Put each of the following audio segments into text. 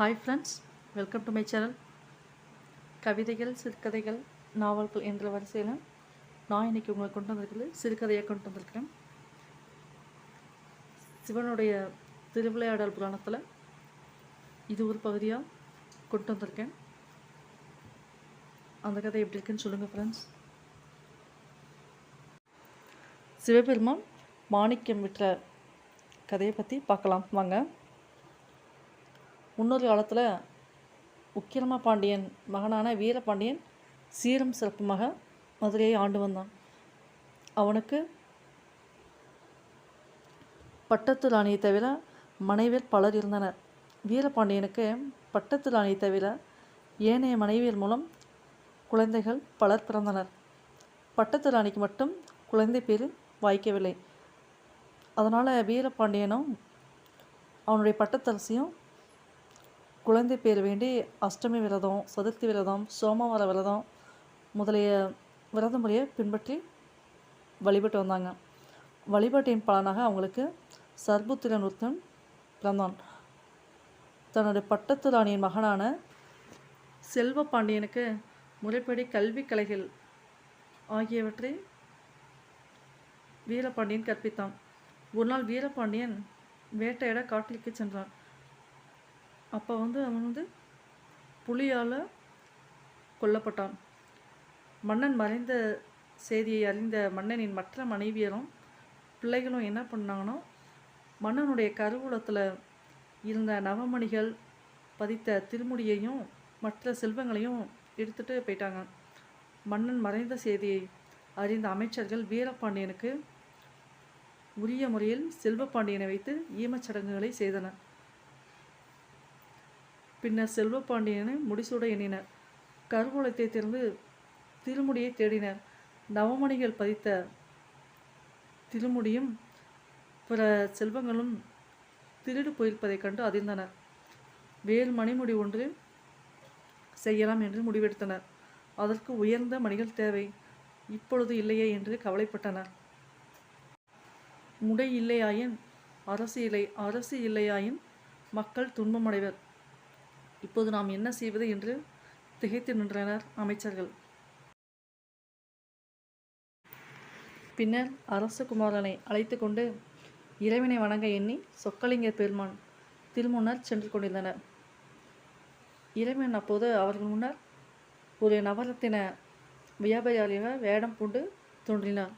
Hi friends welcome to my channel கவிதைகள் சிறுகதைகள் நாவல்கள் என்ற வரிசையில் நான் இன்றைக்கி உங்களை கொண்டு வந்திருக்கிறது சிறுகதையை கொண்டு வந்திருக்கிறேன். சிவனுடைய திருவிளையாடல் புராணத்தில் இது ஒரு பகுதியாக கொண்டு வந்திருக்கேன். அந்த கதை எப்படி இருக்குன்னு சொல்லுங்கள் ஃப்ரெண்ட்ஸ் சிவபெருமான் மாணிக்கம் விற்ற கதையை பற்றி பார்க்கலாம். வாங்க. முன்னொரு காலத்தில் உக்கிரம பாண்டியன் மகனான வீரபாண்டியன் சீரம் சிறப்புமாக மதுரையை ஆண்டு வந்தான். அவனுக்கு பட்டத்து ராணியை தவிர மனைவியர் பலர் இருந்தனர். வீரபாண்டியனுக்கு பட்டத்து ராணியை தவிர ஏனைய மனைவியர் மூலம் குழந்தைகள் பலர் பிறந்தனர். பட்டத்து ராணிக்கு மட்டும் குழந்தை பேர் வாய்க்கவில்லை. அதனால் வீரபாண்டியனும் அவனுடைய பட்டத்தரசியும் குழந்தை பேர் வேண்டி அஷ்டமி விரதம் சதுர்த்தி விரதம் சோமவார விரதம் முதலிய விரத முறையை பின்பற்றி வழிபட்டு வந்தாங்க. வழிபாட்டின் பலனாக அவங்களுக்கு சர்புத்திர ஒருத்தன் பிறந்தான். தன்னுடைய பட்டத்து ராணியின் மகனான செல்வ பாண்டியனுக்கு முறைப்படி கல்வி கலைகள் ஆகியவற்றை வீரபாண்டியன் கற்பித்தான். ஒரு நாள் வீரபாண்டியன் வேட்டையிட காட்டிற்கு சென்றான். அப்போ வந்து அவன் வந்து புலியால் கொல்லப்பட்டான். மன்னன் மறைந்த செய்தியை அறிந்த மன்னனின் மற்ற மனைவியரும் பிள்ளைகளும் என்ன பண்ணாங்கன்னா மன்னனுடைய கருவூலத்தில் இருந்த நவமணிகள் பதித்த திருமுடியையும் மற்ற செல்வங்களையும் எடுத்துட்டு போயிட்டாங்க. மன்னன் மறைந்த செய்தியை அறிந்த அமைச்சர்கள் வீரபாண்டியனுக்கு உரிய முறையில் செல்வபாண்டியனை வைத்து ஈமச்சடங்குகளை செய்தனர். பின்னர் செல்வபாண்டியனை முடிசூட எண்ணினர். கருவூலத்தை திறந்து திருமுடியை தேடினர். நவமணிகள் பதித்த திருமுடியும் பிற செல்வங்களும் திருடு போயிருப்பதைக் கண்டு அதிர்ந்தனர். வேறு மணிமுடி ஒன்று செய்யலாம் என்று முடிவெடுத்தனர். அதற்கு உயர்ந்த மணிகள் தேவை. இப்பொழுது இல்லையே என்று கவலைப்பட்டனர். முடை இல்லையாயின் அரசு இல்லை. அரசு இல்லையாயின் மக்கள் துன்பமடைவர். இப்போது நாம் என்ன செய்வது என்று திகைத்து நின்றனர் அமைச்சர்கள். பின்னர் அரசகுமாரனை அழைத்து கொண்டு இறைவனை வணங்க எண்ணி சொக்கலிங்க பெருமான் திருமுன்னர் சென்று கொண்டிருந்தனர். இறைவன் அப்போது அவர்கள் முன்னர் ஒரு நவரத்தின வியாபாரியாக வேடம் பூண்டு தோன்றினார்.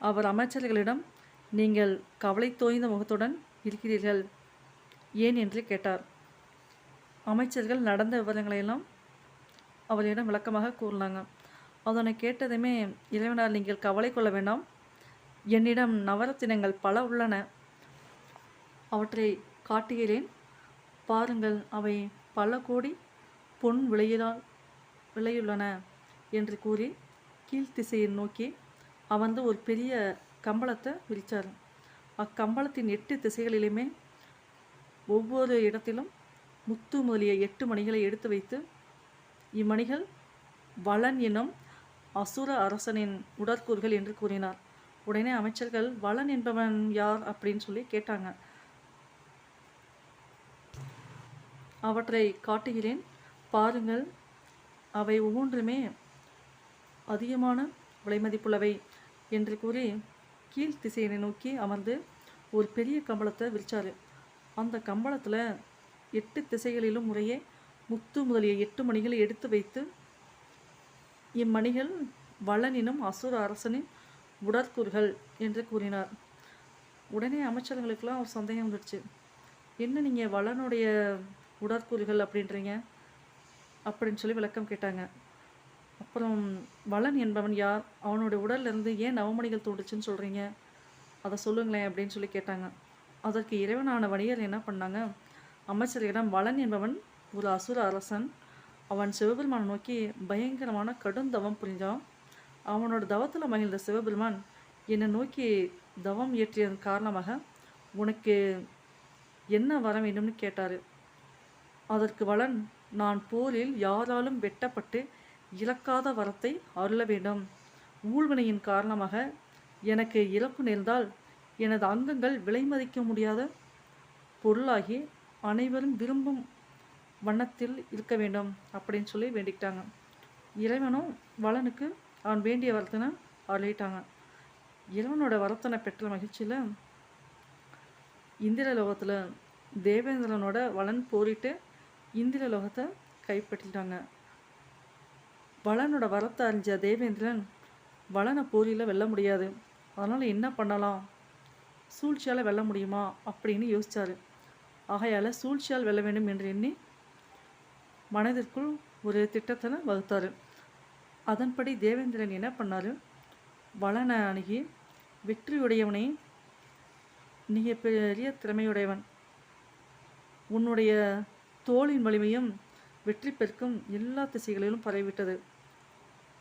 அவர் அமைச்சர்களிடம் நீங்கள் கவலை தோய்ந்த முகத்துடன் இருக்கிறீர்கள். ஏன் என்று கேட்டார். அமைச்சர்கள் நடந்த விவரங்களையெல்லாம் அவரிடம் விளக்கமாக கூறினாங்க. அதனை கேட்டதுமே இறைவனார் நீங்கள் கவலை கொள்ள வேண்டாம். என்னிடம் நவரத்தினங்கள் பல உள்ளன. அவற்றை காட்டுகிறேன். பாருங்கள் அவை பல கோடி பொன் விலையிலால் விலையுள்ளன என்று கூறி கீழ்த்திசையை நோக்கி அமர்ந்து ஒரு பெரிய கம்பளத்தை விரித்தார். அக்கம்பளத்தின் எட்டு திசைகளிலுமே ஒவ்வொரு இடத்திலும் முத்து முதலிய எட்டு மணிகளை எடுத்து வைத்து இம்மணிகள் வளன் எனும் அசுர அரசனின் உடற்கூறுகள் என்று கூறினார். உடனே அமைச்சர்கள் வளன் என்பவன் யார்? அப்படின்னு சொல்லி கேட்டாங்க. அவற்றை காட்டுகிறேன். பாருங்கள் அவை ஒவ்வொன்றுமே அதிகமான விலைமதிப்புள்ளவை என்று கூறி கீழ் திசையினை நோக்கி அமர்ந்து ஒரு பெரிய கம்பளத்தை விரிச்சாரு. அந்த கம்பளத்தில் எட்டு திசைகளிலும் முறையே முத்து முதலிய எட்டு மணிகளை எடுத்து வைத்து இம்மணிகள் வளனினும் அசுர அரசனின் உடற்கூறுகள் என்று கூறினார். உடனே அமைச்சர்களுக்கெல்லாம் ஒரு சந்தேகம் வந்துடுச்சு. என்ன நீங்கள் வளனுடைய உடற்கூறுகள் அப்படின்றீங்க? அப்படின்னு சொல்லி விளக்கம் கேட்டாங்க. அப்புறம் வளன் என்பவன் யார்? அவனுடைய உடல்லேருந்து ஏன் நவமணிகள் தோண்டுச்சுன்னு சொல்கிறீங்க அதை சொல்லுங்களேன் அப்படின்னு சொல்லி கேட்டாங்க. அதற்கு இறைவனான வணிகர் என்ன பண்ணாங்க? அமைச்சரிடம் வளன் என்பவன் ஒரு அசுர அரசன். அவன் சிவபெருமானை நோக்கி பயங்கரமான கடும் தவம் புரிஞ்சான் அவனோட தவத்தில் மகிழ்ந்த சிவபெருமான் என்னை நோக்கி தவம் இயற்றியதன் காரணமாக உனக்கு என்ன வர வேண்டும்னு கேட்டார். அதற்கு வளன் நான் போரில் யாராலும் வெட்டப்பட்டு இழக்காத வரத்தை அருள வேண்டும். ஊழ்வினையின் காரணமாக எனக்கு இறப்பு நேர்ந்தால் எனது அங்கங்கள் விலை மதிக்க முடியாத பொருளாகி அனைவரும் விரும்பும் வண்ணத்தில் இருக்க வேண்டும் அப்படின்னு சொல்லி வேண்டிக்கிட்டாங்க. இறைவனும் வளனுக்கு அவன் வேண்டிய வரத்தனை அருளிட்டாங்க. இறைவனோட வரத்தனை பெற்ற மகிழ்ச்சியில் இந்திர லோகத்தில் தேவேந்திரனோட வளன் போரிட்டு இந்திர லோகத்தை கைப்பற்றிட்டாங்க. வளனோட வரத்தை அறிஞ்ச தேவேந்திரன் வளனை போரியில் வெல்ல முடியாது. அதனால் என்ன பண்ணலாம்? சூழ்ச்சியால் வெல்ல முடியுமா அப்படின்னு யோசிச்சாரு. ஆகையால் சூழ்ச்சியால் வெல்ல வேண்டும் என்று எண்ணி மனதிற்குள் ஒரு திட்டத்தை வகுத்தாரு. அதன்படி தேவேந்திரன் என்ன பண்ணாரு? வளனை அணுகி வெற்றியுடையவனை நீ பெரிய திறமையுடையவன் உன்னுடைய தோளின் வலிமையும் வெற்றி பெருக்கும் எல்லா திசைகளிலும் பரவிவிட்டது.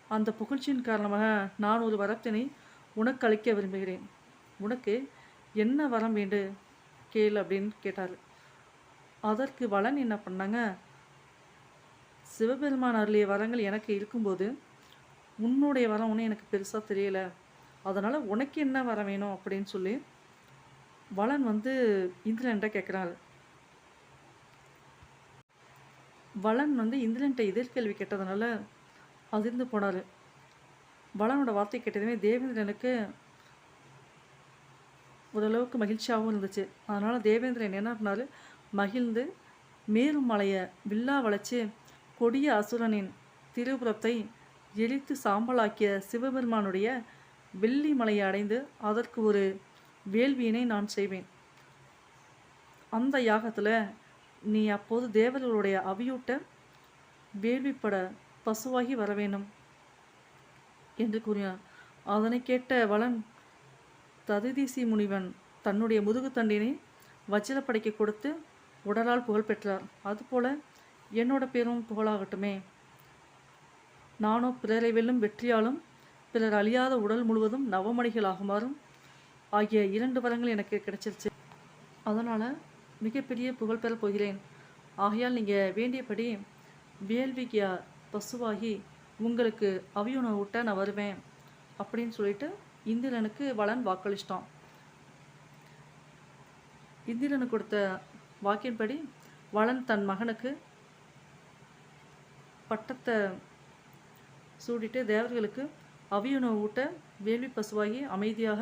அந்த புகழ்ச்சியின் காரணமாக நான் ஒரு வரத்தினை உனக்கு அளிக்க விரும்புகிறேன். உனக்கு என்ன வரம் வேண்டு? கேள் அப்படின்னு கேட்டார். அதற்கு வளன் என்ன பண்ணாங்க? சிவபெருமான் அருளிய வரங்கள் எனக்கு இருக்கும்போது உன்னுடைய வரம் ஒன்றும் எனக்கு பெருசாக தெரியல. அதனால் உனக்கு என்ன வரம் வேணும் அப்படின்னு சொல்லி வளன் வந்து இந்திரன்ட்ட கேட்குறாரு வளன் வந்து இந்திரன்ட்ட எதிர்கேள்வி கேட்டதுனால அதிர்ந்து போனார். வளனோட வார்த்தை கேட்டதுமே தேவேந்திரனுக்கு ஓரளவுக்கு மகிழ்ச்சியாகவும் இருந்துச்சு. அதனால் தேவேந்திரன் என்ன பண்ணார்? மகிழ்ந்து மேலும் மலையை வில்லா வளைச்சு கொடிய அசுரனின் திருபுறத்தை எரித்து சாம்பலாக்கிய சிவபெருமானுடைய வெள்ளி மலையை அடைந்து அதற்கு ஒரு வேள்வியினை நான் செய்வேன். அந்த யாகத்தில் நீ அப்போது தேவர்களுடைய அவியூட்ட வேள்விப்பட பசுவாகி வர வேண்டும் என்று கூறினார். அதனை கேட்ட வளன் ததுதீசி முனிவன் தன்னுடைய முதுகுத்தண்டினை வச்சிரப்படைக்கு கொடுத்து உடலால் புகழ் பெற்றார். அதுபோல என்னோட பேரும் புகழாகட்டுமே. நானோ பிறரை வெல்லும் வெற்றியாலும் பிறர் அழியாத உடல் முழுவதும் நவமணிகள் ஆகுமாறும் ஆகிய இரண்டு வரங்கள் எனக்கு கிடைச்சிருச்சு. அதனால் மிகப்பெரிய புகழ் பெறப் போகிறேன். ஆகையால் நீங்கள் வேண்டியபடி வேள்விக்கு பசுவாகி உங்களுக்கு அவியுணவு விட்ட நான் வருவேன் அப்படின்னு சொல்லிட்டு இந்திரனுக்கு வளன் வாக்களிச்சிட்டான். இந்திரனுக்கு கொடுத்த வாக்கின்படி வளன் தன் மகனுக்கு பட்டத்தை சூடிட்டு தேவர்களுக்கு அவியுணவு ஊட்ட வேள்வி பசுவாகி அமைதியாக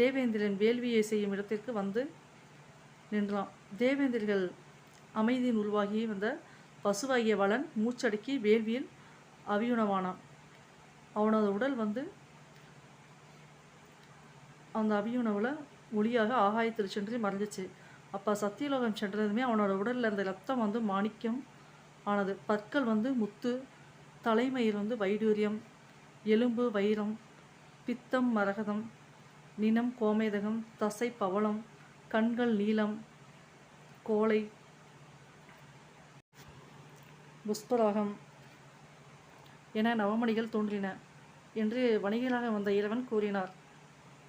தேவேந்திரன் வேள்வியை செய்யும் இடத்திற்கு வந்து நின்றான். தேவேந்திரர்கள் அமைதியின் உருவாகி வந்த பசுவாகிய வளன் மூச்சடக்கி வேள்வியில் அவியுணவானான் அவனது உடல் வந்து அந்த அபியுணவில் ஒளியாக ஆகாயத்தில் சென்று மறைஞ்சிச்சு. அப்போ சத்தியலோகம் சென்றதுமே அவனோட உடலில் இருந்த ரத்தம் வந்து மாணிக்கம் ஆனது. பற்கள் வந்து முத்து தலைமயில் வந்து வைடூரியம் எலும்பு வைரம் பித்தம் மரகதம் நினம் கோமேதகம் தசை பவளம் கண்கள் நீலம் கோலை புஷ்பராகம் என நவமணிகள் தோன்றின என்று வணிகராக வந்த இறைவன் கூறினார்.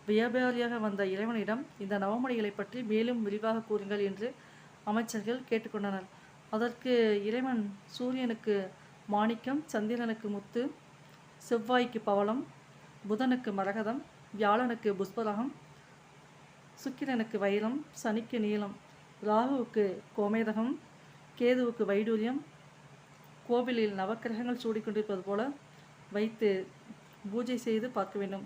வியாபாரியாக வந்த இறைவனிடம் இந்த நவமணிகளை பற்றி மேலும் விரிவாக கூறுங்கள் என்று அமைச்சர்கள் கேட்டுக்கொண்டனர். அதற்கு இறைவன் சூரியனுக்கு மாணிக்கம் சந்திரனுக்கு முத்து செவ்வாய்க்கு பவளம் புதனுக்கு மரகதம் வியாழனுக்கு புஷ்பரகம் சுக்கிரனுக்கு வைரம் சனிக்கு நீளம் ராகுவுக்கு கோமேதகம் கேதுவுக்கு வைடூரியம் கோவிலில் நவக்கிரகங்கள் சூடிக்கொண்டிருப்பது போல வைத்து பூஜை செய்து பார்க்க வேண்டும்.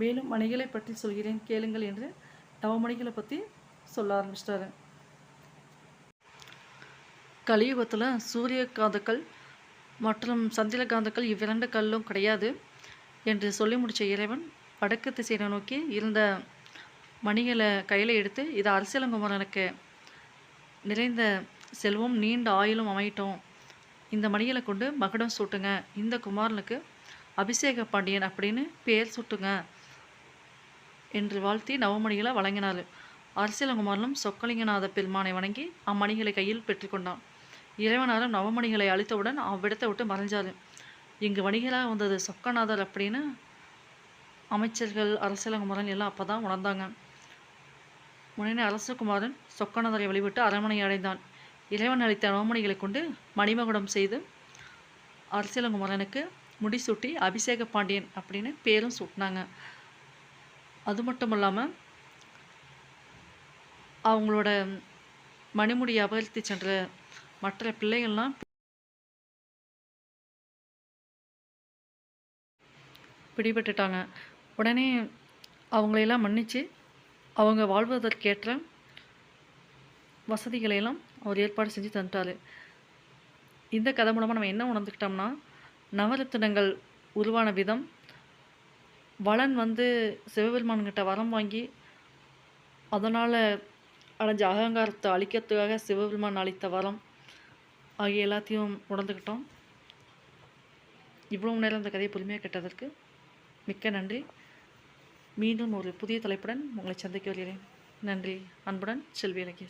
மேலும் மணிகளை பற்றி சொல்கிறேன் கேளுங்கள் என்று நவமணிகளை பற்றி சொல்ல ஆரம்பிச்சிட்டாரு. கலியுகத்தில் சூரிய காந்தக்கள் மற்றும் சந்திர காந்தக்கள் இவ்விரண்டு கல்லும் கிடையாது என்று சொல்லி முடித்த இறைவன் வடக்கு திசையை நோக்கி இருந்த மணிகளை கையில் எடுத்து இது அரசியலங்குமரனுக்கு நிறைந்த செல்வம் நீண்ட ஆயுளும் அமையட்டும். இந்த மணிகளை கொண்டு மகுடம் சூட்டுங்க. இந்த குமாரனுக்கு அபிஷேக பாண்டியன் அப்படின்னு பெயர் சூட்டுங்க. என்று வாழ்த்தி நவமணிகளை வழங்கினார். அரசியலங்குமாரனும் சொக்கலிங்கநாத பெருமானை வணங்கி அம்மணிகளை கையில் பெற்றுக்கொண்டான். இறைவனாரும் நவமணிகளை அழித்தவுடன் அவ்விடத்தை விட்டு மறைஞ்சார். இங்கு வணிகராக வந்தது சொக்கநாதர் அப்படின்னு அமைச்சர்கள் அரசியலங்குமாரன் எல்லாம் அப்போ தான் உணர்ந்தாங்க. உடனே அரசகுமாரன் சொக்கநாதரை வழிபட்டு அரண்மனை அடைந்தான். இறைவன் அளித்த நவமணிகளை கொண்டு மணிமகுடம் செய்து அரசியலங்குமாரனுக்கு முடிசூட்டி அபிஷேக பாண்டியன் அப்படின்னு பேரும் சூட்டினாங்க. அது மட்டும் இல்லாமல் அவங்களோட மணிமுடியை அபகரித்து சென்ற மற்ற பிள்ளைகள்லாம் பிடிபட்டுட்டாங்க. உடனே அவங்களையெல்லாம் மன்னித்து அவங்க வாழ்வதற்கேற்ற வசதிகளையெல்லாம் அவர் ஏற்பாடு செஞ்சு தந்துட்டாரு. இந்த கதை மூலமாக நம்ம என்ன உணர்ந்துக்கிட்டோம்னா நவரத்தினங்கள் உருவான விதம் வளன் வந்து சிவபெருமான்கிட்ட வரம் வாங்கி அதனால் அடைஞ்ச அகங்காரத்தை அழிக்கிறதுக்காக சிவபெருமான் அளித்த வரம் ஆகிய எல்லாத்தையும் உணர்ந்துக்கிட்டோம். இவ்வளவு நேரம் இந்த கதையை பொறுமையாக கேட்டதற்கு மிக்க நன்றி. மீண்டும் ஒரு புதிய தலைப்புடன் உங்களை சந்திக்க வருகிறேன். நன்றி. அன்புடன் செல்வி இலக்கிய